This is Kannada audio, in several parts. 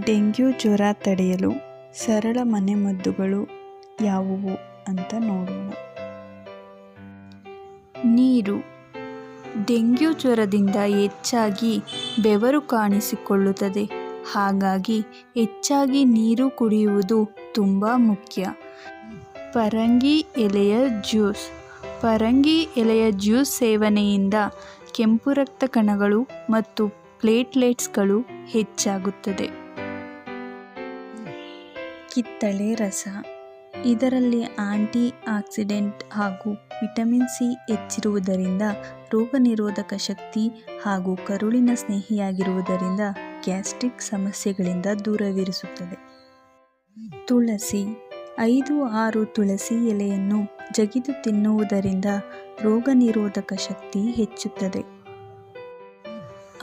ಡೆಂಗ್ಯೂ ಜ್ವರ ತಡೆಯಲು ಸರಳ ಮನೆಮದ್ದುಗಳು ಯಾವುವು ಅಂತ ನೋಡೋಣ. ನೀರು. ಡೆಂಗ್ಯೂ ಜ್ವರದಿಂದ ಹೆಚ್ಚಾಗಿ ಬೆವರು ಕಾಣಿಸಿಕೊಳ್ಳುತ್ತದೆ. ಹಾಗಾಗಿ ಹೆಚ್ಚಾಗಿ ನೀರು ಕುಡಿಯುವುದು ತುಂಬ ಮುಖ್ಯ. ಪರಂಗಿ ಎಲೆಯ ಜ್ಯೂಸ್. ಪರಂಗಿ ಎಲೆಯ ಜ್ಯೂಸ್ ಸೇವನೆಯಿಂದ ಕೆಂಪು ರಕ್ತ ಕಣಗಳು ಮತ್ತು ಪ್ಲೇಟ್ಲೆಟ್ಸ್ಗಳು ಹೆಚ್ಚಾಗುತ್ತದೆ. ಕಿತ್ತಳೆ ರಸ. ಇದರಲ್ಲಿ ಆಂಟಿ ಆಕ್ಸಿಡೆಂಟ್ ಹಾಗೂ ವಿಟಮಿನ್ ಸಿ ಹೆಚ್ಚಿರುವುದರಿಂದ ರೋಗನಿರೋಧಕ ಶಕ್ತಿ ಹಾಗೂ ಕರುಳಿನ ಸ್ನೇಹಿಯಾಗಿರುವುದರಿಂದ ಗ್ಯಾಸ್ಟ್ರಿಕ್ ಸಮಸ್ಯೆಗಳಿಂದ ದೂರವಿರಿಸುತ್ತದೆ. ತುಳಸಿ. ಐದು ಆರು ತುಳಸಿ ಎಲೆಯನ್ನು ಜಗಿದು ತಿನ್ನುವುದರಿಂದ ರೋಗನಿರೋಧಕ ಶಕ್ತಿ ಹೆಚ್ಚುತ್ತದೆ.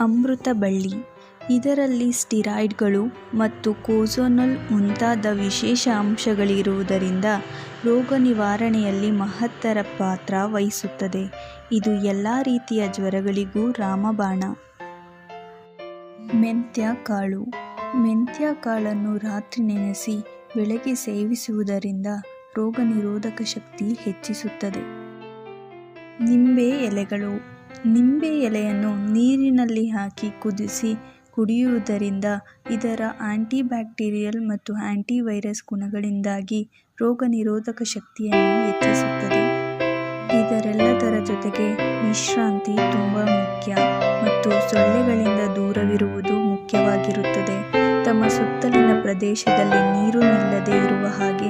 ಅಮೃತ ಬಳ್ಳಿ. ಇದರಲ್ಲಿ ಸ್ಟಿರಾಯ್ಡ್ಗಳು ಮತ್ತು ಕೋಸೋನಲ್ ಮುಂತಾದ ವಿಶೇಷ ಅಂಶಗಳಿರುವುದರಿಂದ ರೋಗ ನಿವಾರಣೆಯಲ್ಲಿ ಮಹತ್ತರ ಪಾತ್ರ ವಹಿಸುತ್ತದೆ. ಇದು ಎಲ್ಲ ರೀತಿಯ ಜ್ವರಗಳಿಗೂ ರಾಮಬಾಣ. ಮೆಂತ್ಯ ಕಾಳು. ಮೆಂತ್ಯ ಕಾಳನ್ನು ರಾತ್ರಿ ನೆನೆಸಿ ಬೆಳಗ್ಗೆ ಸೇವಿಸುವುದರಿಂದ ರೋಗ ನಿರೋಧಕ ಶಕ್ತಿ ಹೆಚ್ಚಿಸುತ್ತದೆ. ನಿಂಬೆ ಎಲೆಗಳು. ನಿಂಬೆ ಎಲೆಯನ್ನು ನೀರಿನಲ್ಲಿ ಹಾಕಿ ಕುದಿಸಿ ಕುಡಿಯುವುದರಿಂದ ಇದರ ಆಂಟಿ ಬ್ಯಾಕ್ಟೀರಿಯಲ್ ಮತ್ತು ಆಂಟಿ ವೈರಸ್ ಗುಣಗಳಿಂದಾಗಿ ರೋಗ ನಿರೋಧಕ ಶಕ್ತಿಯನ್ನು ಹೆಚ್ಚಿಸುತ್ತದೆ. ಇದರೆಲ್ಲದರ ಜೊತೆಗೆ ವಿಶ್ರಾಂತಿ ತುಂಬ ಮುಖ್ಯ ಮತ್ತು ಸೊಳ್ಳೆಗಳಿಂದ ದೂರವಿರುವುದು ಮುಖ್ಯವಾಗಿರುತ್ತದೆ. ತಮ್ಮ ಸುತ್ತಲಿನ ಪ್ರದೇಶದಲ್ಲಿ ನೀರು ನಿಲ್ಲದೆ ಇರುವ ಹಾಗೆ